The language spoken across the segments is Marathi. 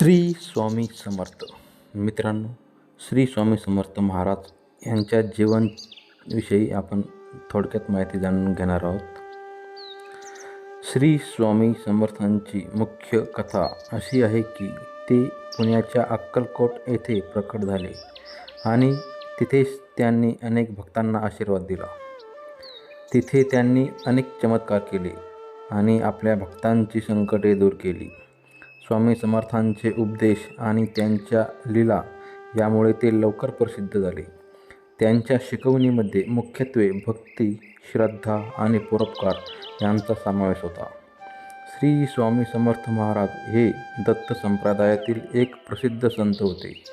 श्री स्वामी समर्थ. मित्रांनो श्री स्वामी समर्थ महाराज यांच्या जीवनविषयी आपण थोडक्यात माहिती जाणून घेणार आहोत. श्री स्वामी समर्थांची मुख्य कथा अशी आहे की ते पुण्याच्या अक्कलकोट येथे प्रकट झाले आणि तिथेच त्यांनी अनेक भक्तांना आशीर्वाद दिला. तिथे त्यांनी अनेक चमत्कार केले आणि आपल्या भक्तांची संकटे दूर केली. स्वामी समर्थांचे उपदेश आणि त्यांच्या लीला यामुळे ते लवकर प्रसिद्ध झाले. त्यांच्या शिकवणीमध्ये मुख्यत्वे भक्ती श्रद्धा आणि परोपकार यांचा समावेश होता. श्री स्वामी समर्थ महाराज हे दत्त संप्रदायातील एक प्रसिद्ध संत होते.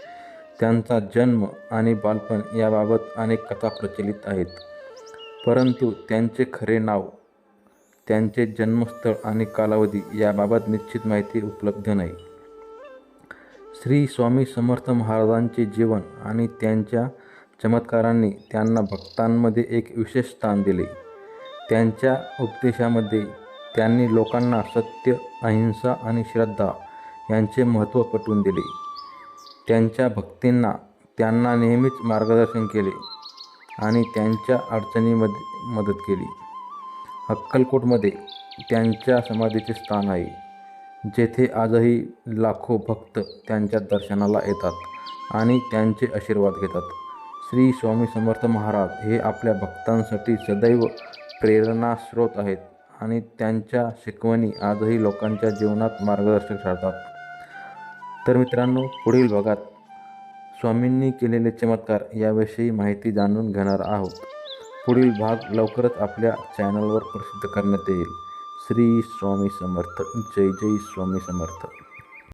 त्यांचा जन्म आणि बालपण याबाबत अनेक कथा प्रचलित आहेत. परंतु त्यांचे खरे नाव त्यांचे जन्मस्थळ आणि कालावधी याबाबत निश्चित माहिती उपलब्ध नाही. श्री स्वामी समर्थ महाराजांचे जीवन आणि त्यांच्या चमत्कारांनी त्यांना भक्तांमध्ये एक विशेष स्थान दिले. त्यांच्या उपदेशामध्ये त्यांनी लोकांना सत्य अहिंसा आणि श्रद्धा यांचे महत्त्व पटवून दिले. त्यांच्या भक्तींना त्यांना नेहमीच मार्गदर्शन केले आणि त्यांच्या अडचणीमध्ये मदत केली. अक्कलकोटमध्ये त्यांच्या समाधीचे स्थान आहे जेथे आजही लाखो भक्त त्यांच्या दर्शनाला येतात आणि त्यांचे आशीर्वाद घेतात. श्री स्वामी समर्थ महाराज हे आपल्या भक्तांसाठी सदैव प्रेरणास्रोत आहेत आणि त्यांच्या शिकवणी आजही लोकांच्या जीवनात मार्गदर्शक ठरतात. तर मित्रांनो पुढील भागात स्वामींनी केलेले चमत्कार याविषयी माहिती जाणून घेणार आहोत. पुढील भाग लवकरच आपल्या चॅनलवर प्रसिद्ध करण्यात येईल. श्री स्वामी समर्थ. जय जय स्वामी समर्थ.